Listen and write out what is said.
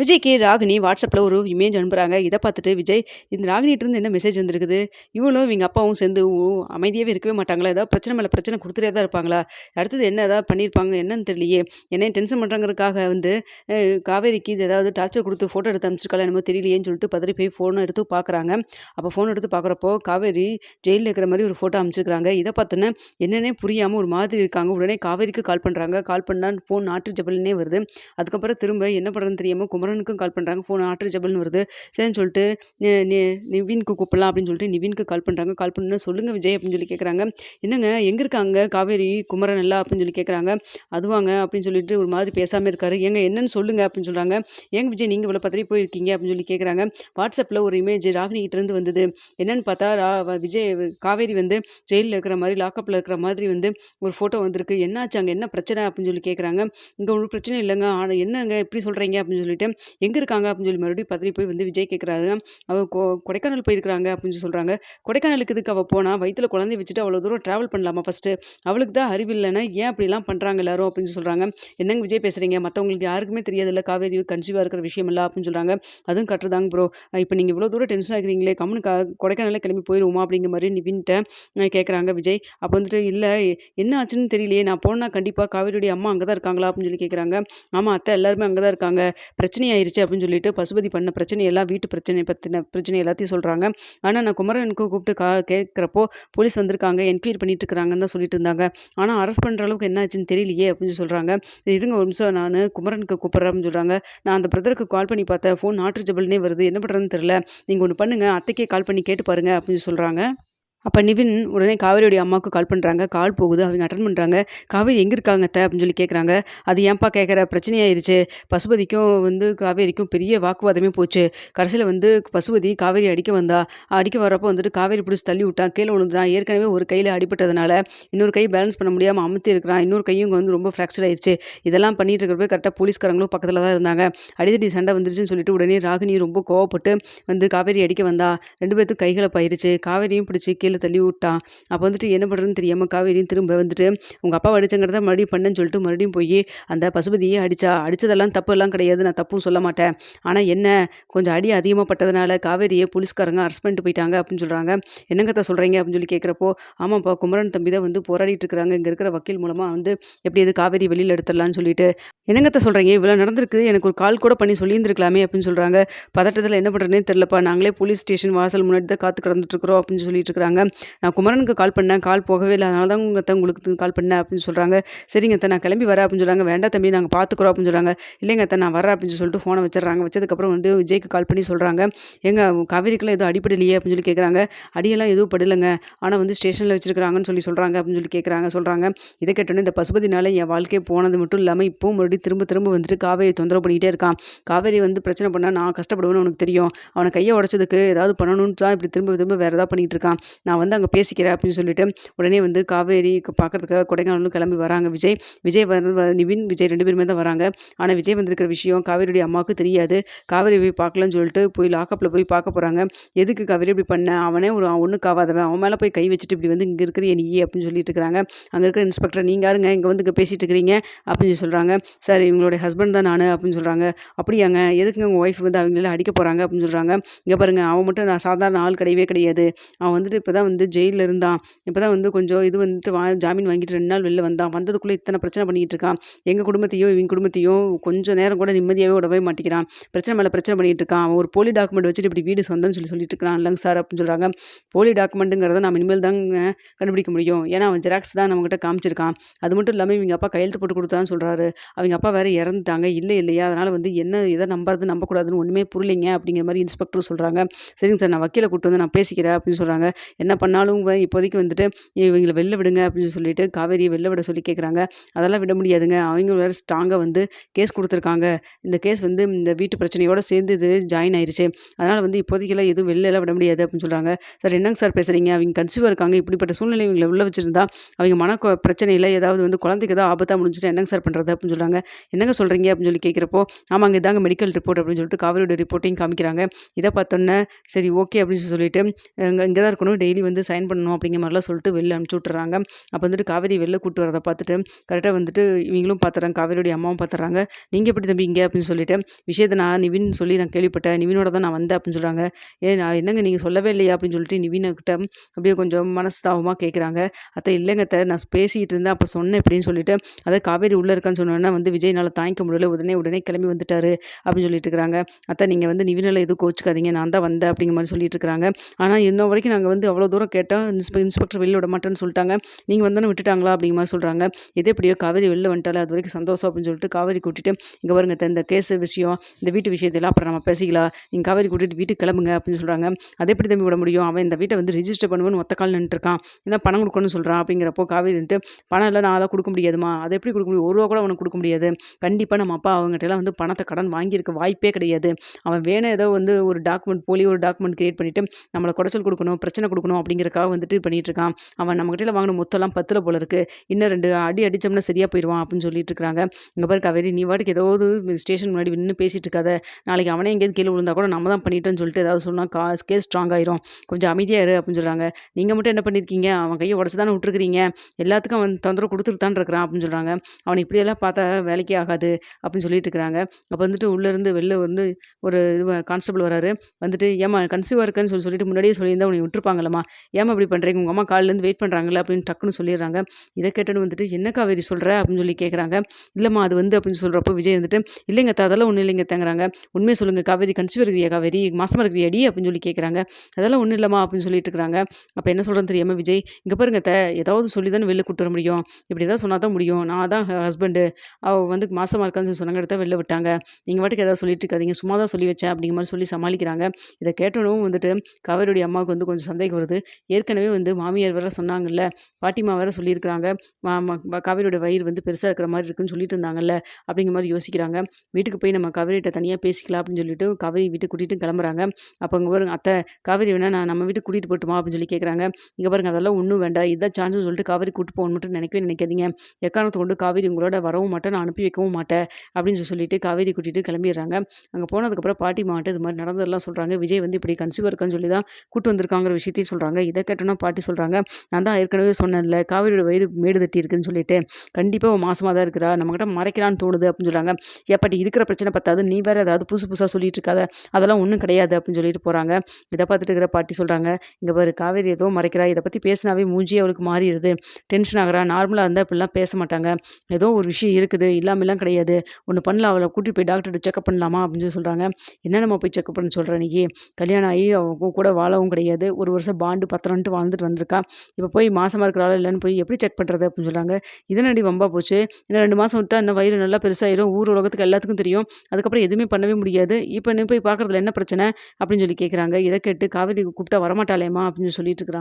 விஜய்க்கு ராகினி வாட்ஸ்அப்பில் ஒரு இமேஜ் அனுப்புகிறாங்க இதை பார்த்துட்டு விஜய் இந்த ராகினிகிட்டேருந்து என்ன மெசேஜ் வந்திருக்குது? இவளும் இவங்க அப்பாவும் சேர்ந்து அமைதியாகவே இருக்கவே மாட்டாங்களா? ஏதாவது பிரச்சனை மேலே பிரச்சனை கொடுத்துட்டே தான் இருப்பாங்களா? அடுத்தது என்ன ஏதாவது பண்ணியிருப்பாங்க? என்னன்னு தெரியலையே. என்னையும் டென்ஷன் பண்ணுறாங்கிறதுக்காக வந்து காவேரிக்கு இது ஏதாவது டார்ச்சர் கொடுத்து ஃபோட்டோ எடுத்து அனுப்பிச்சிருக்காளா என்னமோ தெரியலையேன்னு சொல்லிட்டு பதறி போய் ஃபோனை எடுத்து பார்க்குறாங்க. அப்போ ஃபோன் எடுத்து பார்க்குறப்போ காவேரி ஜெயிலில் இருக்கிற மாதிரி ஒரு ஃபோட்டோ அனுப்பிச்சிருக்காங்க. இதை பார்த்தோன்னே என்னென்னே புரியாமல் ஒரு மாதிரி இருக்காங்க. உடனே காவேரிக்கு கால் பண்ணுறாங்க கால் பண்ணால் ஃபோன் நாட்டு ஜபல்னே வருது. அதுக்கப்புறம் திரும்ப என்ன பண்ணுறதுன்னு தெரியாமல் குமரனுக்கும் கால் பண்ணுறாங்க ஃபோன் ஆட்ரு வருது. சரின்னு சொல்லிட்டு நிவின்க்கு கூப்பிடலாம் அப்படின்னு சொல்லிட்டு நிவின்க்கு கால் பண்ணுறாங்க கால் பண்ணு சொல்லுங்கள் விஜய் அப்படின்னு சொல்லி கேட்குறாங்க என்னங்க எங்கே இருக்காங்க? காவேரி குமரன் எல்லாம் அப்படின்னு சொல்லி கேட்குறாங்க அதுவாங்க அப்படின்னு சொல்லிட்டு ஒரு மாதிரி பேசாமல் இருக்காரு. எங்க என்னன்னு சொல்லுங்க அப்படின்னு சொல்கிறாங்க எங்க விஜய் நீங்கள் இவ்வளோ பத்திரி போயிருக்கீங்க அப்படின்னு சொல்லி கேட்குறாங்க வாட்ஸ்அப்பில் ஒரு இமேஜ் ராகினிகிட்ட இருந்து வந்தது. என்னன்னு பார்த்தா ரா வ- விஜய் காவேரி வந்து ஜெயிலில் இருக்கிற மாதிரி லாக்கப்பில் இருக்கிற மாதிரி வந்து ஒரு ஃபோட்டோ வந்திருக்கு. என்னாச்சு? அங்கே என்ன பிரச்சனை? அப்படின்னு சொல்லி கேட்குறாங்க இங்கே ஒரு பிரச்சனை இல்லைங்க. ஆனால் என்னங்க எப்படி சொல்கிறீங்க அப்படின்னு சொல்லிட்டு எங்கே இருக்காங்க? அப்படின்னு சொல்லி மறுபடியும் பதறி போய் வந்து விஜய் கேட்குறாரு அவள் கொ கொடைக்கானல் போயிருக்கிறாங்க அப்படின்னு சொல்லி சொல்கிறாங்க கொடைக்கானலுக்கு இதுக்கு அவள் போனால் வயிற்றில் குழந்தை வச்சுட்டு அவ்வளோ தூரம் ட்ராவல் பண்ணலாமா ஃபஸ்ட்டு அவளுக்கு தான் அறிவில்லைன்னா ஏன் அப்படிலாம் பண்ணுறாங்க எல்லாரும் அப்படின்னு சொல்கிறாங்க என்னங்க விஜய் பேசுகிறீங்க மற்றவங்களுக்கு யாருக்குமே தெரியாதுல்ல. காவேரி கன்சீவாக இருக்கிற விஷயம் இல்லை அப்படின்னு சொல்கிறாங்க அதுவும் கட்டுறதாங்க ப்ரோ இப்போ நீங்கள் இவ்வளோ தூரம் டென்ஷன் ஆகிறீங்களே. கம்முனு கா கொடைக்கானலே கிளம்பி போயிடுவோமா அப்படிங்கிற மாதிரி நிவின்ட்ட கேட்குறாங்க விஜய். அப்போ வந்துட்டு இல்லை என்ன ஆச்சுன்னு தெரியலையே. நான் போனால் கண்டிப்பாக காவேரியுடைய அம்மா அங்கே தான் இருக்காங்களா? அப்படின்னு சொல்லி கேட்குறாங்க ஆமாம் அத்தை எல்லாருமே அங்கே தான் இருக்காங்க. பிரச்சனை ஆயிருச்சு அப்படின்னு சொல்லிட்டு பசுபதி பண்ண பிரச்சனை எல்லாம் வீட்டு பிரச்சனை பற்றின பிரச்சனை எல்லாத்தையும் சொல்கிறாங்க ஆனால் நான் குமரனுக்கு கூப்பிட்டு கா கேட்குறப்போ போலீஸ் வந்திருக்காங்க என்கொயரி பண்ணிட்டு இருக்கிறாங்கன்னு தான் சொல்லிட்டு இருந்தாங்க ஆனால் அரெஸ்ட் பண்ணுற அளவுக்கு என்ன ஆச்சுன்னு தெரியலையே அப்படின்னு சொல்கிறாங்க இருங்க ஒரு நிமிஷம் நான் குமரனுக்கு கூப்பிட்றேன் அப்படின்னு சொல்கிறாங்க நான் அந்த பிரதருக்கு கால் பண்ணி பார்த்தேன் ஃபோன் நாட்டு ஜபல்னே வருது. என்ன பண்ணுறதுன்னு தெரில நீங்கள் ஒன்று பண்ணுங்கள் அத்தைக்கே கால் பண்ணி கேட்டு பாருங்கள் அப்படின்னு சொல்கிறாங்க அப்போ நிவின் உடனே காவேரியோடைய அம்மாவுக்கு கால் பண்ணுறாங்க கால் போகுது. அவங்க அட்டன் பண்ணுறாங்க காவேரி எங்கே இருக்காங்க அத்தை? அப்படின்னு சொல்லி கேட்குறாங்க அது ஏன்பா கேட்குற பிரச்சனையாயிருச்சு. பசுபதிக்கும் வந்து காவேரிக்கும் பெரிய வாக்குவாதமே போச்சு. கடைசியில் வந்து பசுபதி காவேரி அடிக்க வந்தா. அடிக்க வரப்போ வந்துட்டு காவேரி பிடிச்சி தள்ளி விட்டான். கீழே விழுந்துட்டான். ஏற்கனவே ஒரு கையில் அடிபட்டதுனால இன்னொரு கை பேலன்ஸ் பண்ண முடியாமல் அமுத்தி இருக்கிறான். இன்னொரு கையும் வந்து ரொம்ப ஃப்ராக்சர் ஆயிடுச்சு இதெல்லாம் பண்ணிட்டு இருக்கிறப்ப கரெக்டாக போலீஸ்காரங்களும் பக்கத்தில் தான் இருந்தாங்க. அடிதடி சண்டை வந்துருச்சுன்னு சொல்லிட்டு உடனே ராகினி ரொம்ப கோவப்பட்டு வந்து காவேரி அடிக்க வந்தா. ரெண்டு பேர்த்துக்கும் கைகளை பயிருச்சு காவேரியும் பிடிச்சி கீழே தள்ளி விட்டான் அப்போ வந்துட்டு என்ன பண்ணுறதுன்னு தெரியாமல் காவேரியும் திரும்ப வந்துட்டு உங்கள் அப்பா அடிச்சங்கிறத மறுபடியும் பண்ணுன்னு சொல்லிட்டு மறுபடியும் போய் அந்த பசுபதியே அடித்தா அடித்ததெல்லாம் தப்பு எல்லாம் கிடையாது. நான் தப்பும் சொல்ல மாட்டேன். ஆனால் என்ன? கொஞ்சம் அடி அதிகமாக பட்டதுனால காவேரியை போலீஸ்காரங்க அரெஸ்ட் பண்ணிட்டு போயிட்டாங்க அப்படின்னு சொல்கிறாங்க என்னங்கத்த சொல்கிறீங்க அப்படின்னு சொல்லி கேட்குறப்போ ஆமாப்பா குமரன் தம்பி தான் வந்து போராடிட்டு இருக்கிறாங்க. இங்கே இருக்கிற வக்கீல் மூலமாக வந்து எப்படி இது காவேரி வெளியில் எடுத்துடலான்னு சொல்லிட்டு. என்னங்கத்த சொல்கிறீங்க இவ்வளோ நடந்திருக்கு. எனக்கு ஒரு கால் கூட பண்ணி சொல்லியிருந்துருக்கலாமே அப்படின்னு சொல்கிறாங்க பதட்டத்தில் என்ன பண்ணுறதுனே தெரிலப்பா நாங்களே போலீஸ் ஸ்டேஷன் வாசல் முன்னாடி தான் காத்து கிடந்துட்டு இருக்கிறோம் அப்படின்னு சொல்லிட்டு இருக்காங்க நான் குமரனுக்கு கால் பண்ணேன். கால் போகவே இல்லை. அதனால தான் உங்கள் உங்களுக்கு கால் பண்ணேன் அப்படின்னு சொல்கிறாங்க சரிங்க அத்தை நான் கிளம்பி வரேன் அப்படின்னு சொல்கிறாங்க வேண்டாம் தம்பி நாங்கள் பார்த்துக்குறோம் அப்படின்னு சொல்கிறாங்க இல்லைங்க அத்தை நான் வரேன் அப்படின்னு சொல்லிட்டு ஃபோனை வச்சிடறாங்க. வச்சதுக்கப்புறம் வந்து விஜய்க்கு கால் பண்ணி சொல்கிறாங்க எங்கள் காவேரிக்கெல்லாம் எதுவும் அடிப்படலையே அப்படின்னு சொல்லி கேட்குறாங்க அடியெல்லாம் எதுவும் படலைங்க. ஆனால் வந்து ஸ்டேஷனில் வச்சுருக்கிறாங்கன்னு சொல்லி சொல்கிறாங்க அப்படின்னு சொல்லி கேட்குறாங்க சொல்கிறாங்க இதை கேட்டோன்னே இந்த பசுபதினால என் வாழ்க்கையே போனது மட்டும் இல்லாமல் இப்போவும் மறுபடியும் திரும்ப திரும்ப வந்துட்டு காவேரி தொந்தரவு பண்ணிகிட்டே இருக்கான். காவேரி வந்து பிரச்சனை பண்ணால் நான் கஷ்டப்படுவேன்னு உனக்கு தெரியும். அவனை கையை உடச்சதுக்கு ஏதாவது பண்ணணும்னு தான் இப்படி திரும்ப திரும்ப வேறு ஏதாவது பண்ணிகிட்டு இருக்கான். நான் நான் வந்து அங்கே பேசிக்கிறேன் அப்படின்னு சொல்லிட்டு உடனே வந்து காவேரி பார்க்கறதுக்காக கொடைக்கானலும் கிளம்பி வராங்க. விஜய் விஜய் வந்து நிவின் விஜய் ரெண்டு பேருமே தான் வராங்க. ஆனால் விஜய் வந்திருக்கிற விஷயம் காவேரியுடைய அம்மாவுக்கு தெரியாது. காவேரி போய் பார்க்கலன்னு சொல்லிட்டு போய் லாக்கப்பில் போய் பார்க்க போகிறாங்க எதுக்கு காவேரி இப்படி பண்ண? அவனே ஒரு ஒன்றுக்கு ஆகாதவன் அவன் மேலே போய் கை வச்சுட்டு இப்படி வந்து இங்கே இருக்கிற நீ அப்படின்னு சொல்லிட்டு இருக்கிறாங்க. அங்கே இருக்கிற இன்ஸ்பெக்டர் நீங்கள் யாருங்க? இங்கே வந்து இங்கே பேசிகிட்டு இருக்கிறீங்க? அப்படின்னு சொல்கிறாங்க சார் இவங்களுடைய ஹஸ்பண்ட் தான் நான் அப்படின்னு சொல்கிறாங்க அப்படியாங்க? எதுக்குங்க உங்கள் ஒய்ஃப் வந்து அவங்கள அடிக்க போகிறாங்க அப்படின்னு சொல்கிறாங்க இங்கே பாருங்கள் அவன் மட்டும் நான் சாதாரண ஆள் கிடையவே கிடையாது. அவன் வந்துட்டு இப்போ தான் வந்து ஜெயிலில் இருந்தான். இப்போ தான் வந்து கொஞ்சம் இது வந்துட்டு வா ஜாமீன் வாங்கிட்டு ரெண்டு நாள் வெளில வந்தான். வந்ததுக்குள்ளே இத்தனை பிரச்சனை பண்ணிகிட்டு இருக்கான் எங்கள் குடும்பத்தையும் இவங்க குடும்பத்தையும் கொஞ்சம் நேரம் கூட நிம்மதியாகவே விடவே மாட்டேங்கிறான். பிரச்சனை மேலே பிரச்சனை பண்ணிகிட்டு இருக்கான் அவன் ஒரு போலி டாக்குமெண்ட் வச்சுட்டு இப்படி வீடு சொந்தம்னு சொல்லி சொல்லிட்டு இருக்கான். இல்லைங்க சார் அப்படின்னு சொல்கிறாங்க போலி டாக்குமெண்ட்டுங்கிறத நம்ம இனிமேல் தாங்க கண்டுபிடிக்க முடியும். ஏன்னா அவன் ஜெராக்ஸ் தான் நம்மகிட்ட காமிச்சிருக்கான். அது மட்டும் இல்லாமல் இவங்க அப்பா கையெழுத்து போட்டு கொடுத்தான்னு சொல்கிறாரு அவங்க அப்பா வேற இறந்துட்டாங்க. இல்லை இல்லையா? அதனால் வந்து என்ன எதை நம்புறது நம்பக்கூடாதுன்னு ஒன்றுமே புரியலைங்க அப்படிங்கிற மாதிரி இன்ஸ்பெக்டர் சொல்கிறாங்க சரிங்க சார் நான் வக்கீலை கூட்டு வந்து நான் பேசிக்கிறேன் அப்படின்னு சொல்கிறாங்க என்ன பண்ணாலும் இப்போதைக்கு வந்துட்டு இவங்களை வெளில விடுங்க அப்படின்னு சொல்லிட்டு காவேரியை வெளில விட சொல்லி கேட்குறாங்க அதெல்லாம் விட முடியாதுங்க. அவங்க வேறு ஸ்ட்ராங்காக வந்து கேஸ் கொடுத்துருக்காங்க. இந்த கேஸ் வந்து இந்த வீட்டு பிரச்சனையோடு சேர்ந்து இது ஜாயின் ஆயிடுச்சு அதனால் வந்து இப்போதைக்கெல்லாம் எதுவும் வெளிலலாம் விட முடியாது அப்படின்னு சொல்கிறாங்க சார் என்னங்க சார் பேசுகிறீங்க அவங்க கன்சியூவாக இருக்காங்க. இப்படிப்பட்ட சூழ்நிலை இவங்களை உள்ள வச்சுருந்தா அவங்க மன பிரச்சனையில் ஏதாவது வந்து குழந்தைக்கு ஏதாவது ஆபத்தாக முடிஞ்சுட்டு என்னங்க சார் பண்ணுறது அப்படின்னு சொல்கிறாங்க என்னங்க சொல்கிறீங்க அப்படின்னு சொல்லி கேட்குறப்போ ஆமாங்க இதாங்க மெடிக்கல் ரிப்போர்ட் அப்படின்னு சொல்லிட்டு காவேரியோட ரிப்போர்ட்டையும் காமிக்கிறாங்க. இதை பார்த்தோன்னே சரி ஓகே அப்படின்னு சொல்லிட்டு இங்கே தான் இருக்கணும். டெய்லி டெய்லி வந்து சைன் பண்ணணும் அப்படிங்கிற மாதிரிலாம் சொல்லிட்டு வெளில அனுப்பிச்சி விட்டுறாங்க. அப்போ வந்துட்டு காவேரி வெளில கூட்டு வரதை பார்த்துட்டு கரெக்டாக வந்துட்டு இவங்களும் பார்த்துறாங்க காவேரியோடைய அம்மாவும் பார்த்துறாங்க நீங்கள் எப்படி தம்பிங்க அப்படின்னு சொல்லிட்டு விஷயத்தை நான் நிவின் சொல்லி நான் கேள்விப்பட்டேன். நிவினோட தான் நான் வந்தேன் அப்படின்னு சொல்கிறாங்க ஏ நான் என்னங்க நீங்கள் சொல்லவே இல்லையா அப்படின்னு சொல்லிட்டு நிவினை கிட்ட அப்படியே கொஞ்சம் மனஸ்தாபமாக கேட்குறாங்க அத்தை இல்லைங்க அத்தை நான் பேசிக்கிட்டு இருந்தேன் அப்போ சொன்னேன் அப்படின்னு சொல்லிட்டு அதை காவேரி உள்ளே இருக்கான்னு சொன்னோன்னா வந்து விஜய்னால் தாங்கிக்க முடியல உடனே உடனே கிளம்பி வந்துட்டாரு அப்படின்னு சொல்லிட்டு இருக்கிறாங்க. அத்தை நீங்கள் வந்து நிவினில் எதுவும் கோச்சிக்காதீங்க நான் தான் வந்தேன் அப்படிங்கிற மாதிரி சொல்லிட்டு இருக்கிறாங்க. ஆனால் இன்ன வரைக்கும் நாங்கள் வந்து அவ்வளோ தூரம் கேட்டோம் இன்ஸ்பெ இன்ஸ்பெக்டர் வெளில விட மாட்டேன்னு சொல்லிட்டாங்க. நீங்கள் வந்தானே விட்டுட்டாங்களா? அப்படிங்கிற மாதிரி சொல்கிறாங்க எது எப்படியோ காவேரி வெளில வந்துட்டாலே அது வரைக்கும் சந்தோஷம் அப்படின்னு சொல்லிட்டு காவேரி கூட்டிட்டு இங்கே பாருங்க இந்த கேஸ் விஷயம் இந்த வீட்டு விஷயத்தெல்லாம் அப்புறம் நம்ம பேசிக்கலாம். நீங்கள் காவேரி கூட்டிட்டு வீட்டுக்கு கிளம்புங்க அப்படின்னு சொல்கிறாங்க அதை எப்படி தம்பி விட முடியும்? அவன் இந்த வீட்டை வந்து ரிஜிஸ்டர் பண்ணுவேன்னு ஒத்த கால் நின்றுருக்கான் ஏன்னா பணம் கொடுக்கணும்னு சொல்கிறான் அப்படிங்கிறப்போ காவேரி வந்துட்டு பணம் இல்லை நான் கொடுக்க முடியாதுமா அதை எப்படி கொடுக்க முடியும்? ஒரு ரூபா கூட அவனுக்கு கொடுக்க முடியாது. கண்டிப்பாக நம்ம அப்பா அவங்ககிட்ட எல்லாம் வந்து பணத்தை கடன் வாங்கியிருக்க வாய்ப்பே கிடையாது. அவன் வேணும் ஏதோ வந்து ஒரு டாக்குமெண்ட் போலி ஒரு டாக்குமெண்ட் கிரியேட் பண்ணிவிட்டு நம்மளை குடைச்சல் கொடுக்கணும் பிரச்சனை கொடுக்கணும் அப்படிங்கிறக்காக வந்துட்டு பண்ணிகிட்டு இருக்கான் அவன் நம்மகிட்ட வாங்கின மொத்தம்லாம் பத்தில் போல இருக்கு. இன்னும் ரெண்டு அடி அடித்தோம்னா சரியாக போயிடுவான் அப்படின்னு சொல்லிட்டு இருக்காங்க இங்கே பாரு காவேரி நீ வாட்டுக்கு ஏதாவது ஸ்டேஷன் முன்னாடி நின்று பேசிட்டு இருக்காத நாளைக்கு அவனே எங்கேயாவது கீழே விழுந்தா கூட நம்ம தான் பண்ணிட்டோன்னு சொல்லிட்டு ஏதாவது சொன்னால் கா கேஸ் ஸ்ட்ராங் ஆயிரும். கொஞ்சம் அமைதியாக இரு அப்படின்னு சொல்கிறாங்க நீங்கள் மட்டும் என்ன பண்ணியிருக்கீங்க அவன் கையை உடச்சி தானே விட்டுருக்கிறீங்க எல்லாத்துக்கும் அவன் தொந்தரவு கொடுத்துட்டு இருக்கிறான் அப்படின்னு சொல்கிறாங்க அவனை இப்படியெல்லாம் பார்த்தா வேலைக்கே ஆகாது அப்படின்னு சொல்லிட்டு இருக்கிறாங்க அப்போ வந்துட்டு உள்ளேருந்து வெளில வந்து ஒரு இது கான்ஸ்டபிள் வராரு. வந்துட்டு ஏமா கன்சீவாக இருக்கேன்னு சொல்லி சொல்லிட்டு முன்னாடியே சொல்லியிருந்தா உன்னை விட்டுருப்பாங்களம்மா ஏமா இப்படி பண்ணுறீங்க உங்கள் அம்மா காலிலேருந்து வெயிட் பண்ணுறாங்களே அப்படின்னு டக்குன்னு சொல்லிடுறாங்க. இதை கேட்டுன்னு வந்துட்டு என்ன காவேரி சொல்கிற அப்படின்னு சொல்லி கேட்குறாங்க இல்லைம்மா அது வந்து அப்படின்னு சொல்கிறப்போ விஜய் வந்துட்டு இல்லைங்க அதெல்லாம் ஒன்றும் இல்லைங்க தங்குறாங்க உண்மையை சொல்லுங்கள் காவேரி கன்சீவ் இருக்கிறியா காவேரி மாசமாக இருக்கிறியாடி அப்படின்னு சொல்லி கேட்குறாங்க அதெல்லாம் ஒன்றும் இல்லைம்மா அப்படின்னு சொல்லிட்டு இருக்கிறாங்க. அப்போ என்ன சொல்கிறேன்னு தெரியாமல் விஜய் இங்கே பாருங்க த ஏதாவது சொல்லி தானே வெளில கூட்டு வர முடியும். இப்படி ஏதாவது சொன்னால் தான் முடியும். நான் தான் ஹஸ்பண்டு அவள் வந்து மாசமாக இருக்கான்னு சொல்லி சொன்னாங்க இடத்த வெளில விட்டாங்க. நீங்கள் வாட்டுக்கு ஏதாவது சொல்லிட்டு இருக்காதீங்க. சும்மா தான் சொல்லி வச்சேன் அப்படிங்கிற மாதிரி சொல்லி சமாளிக்கிறாங்க. இதை கேட்டனும் வந்துட்டு காவேரியுடைய அம்மாவுக்கு வந்து கொஞ்சம் சந்தேகம் வருது. ஏற்கனவே வந்து மாமியார் வேற சொன்னாங்கல்ல பாட்டிமா வேற சொல்லியிருக்கிறாங்க மா- மா- காவேரியோட வயிறு வந்து பெருசாக இருக்கிற மாதிரி இருக்குன்னு சொல்லிட்டு இருந்தாங்கல்ல அப்படிங்கிற மாதிரி யோசிக்கிறாங்க. வீட்டுக்கு போய் நம்ம காவேரிகிட்ட தனியாக பேசிக்கலாம் அப்படின்னு சொல்லிட்டு காவேரி வீட்டுக்கு கூட்டிகிட்டு கிளம்புறாங்க. அப்போ இங்கே பாருங்க அத்தை காவேரி வேணா நான் நம்ம வீட்டுக்கு கூட்டிகிட்டு போட்டுமா அப்படின்னு சொல்லி கேட்குறாங்க இங்கே பாருங்க அதெல்லாம் ஒன்றும் வேண்டாம். இதான் சான்ஸ் சொல்லிட்டு காவேரி கூட்டு போகணும் மட்டும் நினைக்கவே நினைக்காதீங்க. எக்காரணத்தை கொண்டு காவேரி உங்களோட வரவும் மாட்டேன் நான் அனுப்பி வைக்கவும் மாட்டேன் அப்படின்னு சொல்லி சொல்லிட்டு காவேரி கூட்டிகிட்டு கிளம்பிடுறாங்க. அங்கே போனதுக்கப்புறம் பாட்டி மாட்டு இது மாதிரி நடந்ததெல்லாம் சொல்கிறாங்க விஜய் வந்து இப்படி கன்சியூவர் இருக்கான்னு சொல்லி தான் கூட்டு வந்திருக்காங்கிற விஷயத்தையும் சொல்கிறாங்க இதை கேட்டோன்னா பாட்டி சொல்கிறாங்க நான் தான் ஏற்கனவே சொன்னேன்ல காவிரியோட வயிறு மேடு தட்டி இருக்குன்னு சொல்லிட்டு. கண்டிப்பாக மாசமாக தான் இருக்கிறா நம்மகிட்ட மறைக்கிறான்னு தோணுது அப்படின்னு சொல்கிறாங்க ஏப்பாட்டி இருக்கிற பிரச்சனை பத்தாது. நீ வேறு ஏதாவது புதுசு புதுசாக சொல்லிட்டு இருக்காத. அதெல்லாம் ஒன்றும் கிடையாது அப்படின்னு சொல்லிட்டு போகிறாங்க இதை பார்த்துட்டு இருக்கிற பாட்டி சொல்கிறாங்க இங்கே பாரு காவேரி ஏதோ மறைக்கிறா. இதை பற்றி பேசினாவே மூஞ்சி அவளுக்கு மாறிடுது. டென்ஷன் ஆகிறா. நார்மலாக இருந்தால் இப்படிலாம் பேச மாட்டாங்க. ஏதோ ஒரு விஷயம் இருக்குது. இல்லாமலாம் கிடையாது. ஒன்று பண்ணலாம். அவளை கூட்டிட்டு போய் டாக்டர்கிட்ட செக்அப் பண்ணலாமா? அப்படின்னு சொல்லி சொல்கிறாங்க என்ன நம்ம போய் செக்அப் பண்ண சொல்கிறேன் நீ? கல்யாணம் ஆகி அவங்க கூட வாழவும் கிடையாது. ஒரு வருஷம் பாண்டு பத்திரம்ட்டு வாழ்ந்துட்டு வந்திருக்கா. இப்போ போய் மாசமாக இருக்கிறாளா இல்லைன்னு போய் எப்படி செக் பண்ணுறது அப்படின்னு சொல்கிறாங்க இதனடி வம்பா போச்சு. இன்னும் ரெண்டு மாதம் விட்டால் இன்னும் வயிறு நல்லா பெருசாயிரும். ஊர் உலகத்துக்கு எல்லாத்துக்கும் தெரியும். அதுக்கப்புறம் எதுவுமே பண்ணவே முடியாது. இப்போ நீ போய் பார்க்குறதுல என்ன பிரச்சனை அப்படின்னு சொல்லி கேட்குறாங்க இதை கேட்டு காவேரி கூப்பிட்டா வரமாட்டாளேம்மா அப்படின்னு சொல்லிட்டு இருக்கிறாங்க.